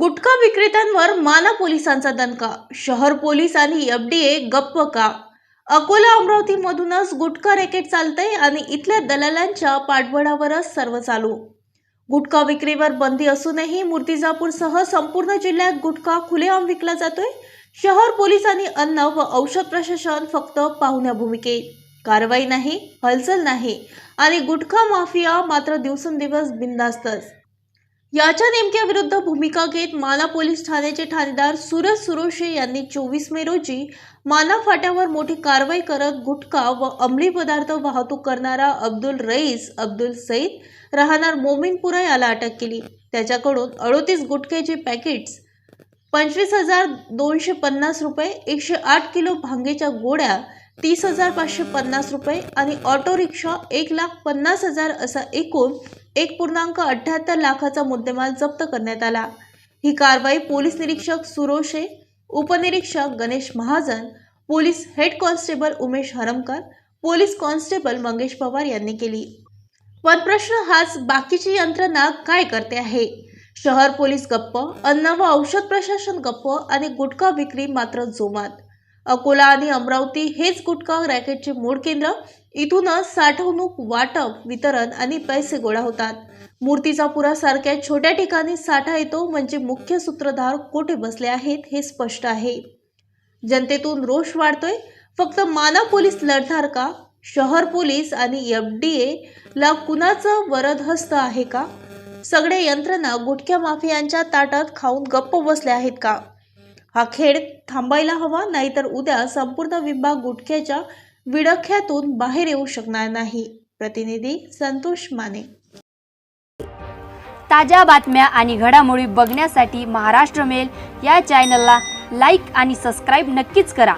गुटखा विक्रेत्यांवर माना पोलिसांचा दणका. शहर पोलीस आणि एफडीए गप्प का? अकोला अमरावतीमधूनच गुटखा रॅकेट चालतंय आणि इथल्या दलालांच्या पाठबळावरच सर्व चालू. गुटखा विक्रीवर बंदी असूनही मूर्तिजापूरसह संपूर्ण जिल्ह्यात गुटखा खुलेआम विकला जातोय. शहर पोलीस आणि अन्न व औषध प्रशासन फक्त पाहुण्या भूमिकेत कारवाई नाही हलचल नाही आणि गुटखा माफिया मात्र दिवसेंदिवस बिंदास्तच याच्या नेमक्या विरुद्ध भूमिका घेत माना पोलीस ठाण्याचे ठाणेदार सूरज सुरोशे यांनी चोवीस मे रोजी माना फाट्यावर मोठी कारवाई करत गुटखा व अंमली पदार्थ वाहतूक करणारा अब्दुल रईस अब्दुल सईद राहणार मोमिनपुरा याला अटक केली. त्याच्याकडून अडोतीस गुटख्याचे पॅकेट्स पंचवीस हजार दोनशे पन्नास रुपये एकशे आठ किलो भांगेच्या गोळ्या तीस हजार पाचशे पन्नास रुपये आणि ऑटो रिक्षा एक लाख पन्नास हजार असा एकूण एक पूर्णांक अठ्ठ्याहत्तर लाखाचा मुद्देमाल जप्त करण्यात आला. ही कारवाई पोलीस निरीक्षक सुरोशे उपनिरीक्षक Ganesh Mahajan police head constable Umesh Harmakar police constable Mangesh Pawar यांनी केली. पण प्रश्न हाच बाकीची यंत्रणा काय करते आहे? शहर पोलीस गप्प अन्न व औषध प्रशासन गप्प आणि गुटखा विक्री मात्र जोमात. अकोला आणि अमरावती हेच गुटखा रॅकेटचे मूळ केंद्र. इथूनच साठवणूक वाटप वितरण आणि पैसे गोळा होतात. मूर्तिजापुरासारख्या छोट्या ठिकाणी साठा येतो म्हणजे मुख्य सूत्रधार कोठे बसले आहेत हे स्पष्ट आहे. जनतेतून रोष वाढतोय. फक्त माना पोलीस लढणार का? शहर पोलीस आणि एफ डी ए ला कुणाचं वरद हस्त आहे का? सगळे यंत्रणा गुटख्या माफियांच्या ताटात खाऊन गप्प बसल्या आहेत का? हा खेळ थांबायला हवा नाहीतर उद्या संपूर्ण विभाग गुटख्याच्या विडख्यातून बाहेर येऊ शकणार नाही. प्रतिनिधी संतोष माने. ताज्या बातम्या आणि घडामोडी बघण्यासाठी महाराष्ट्र मेल या चॅनलला लाईक आणि सबस्क्राईब नक्कीच करा.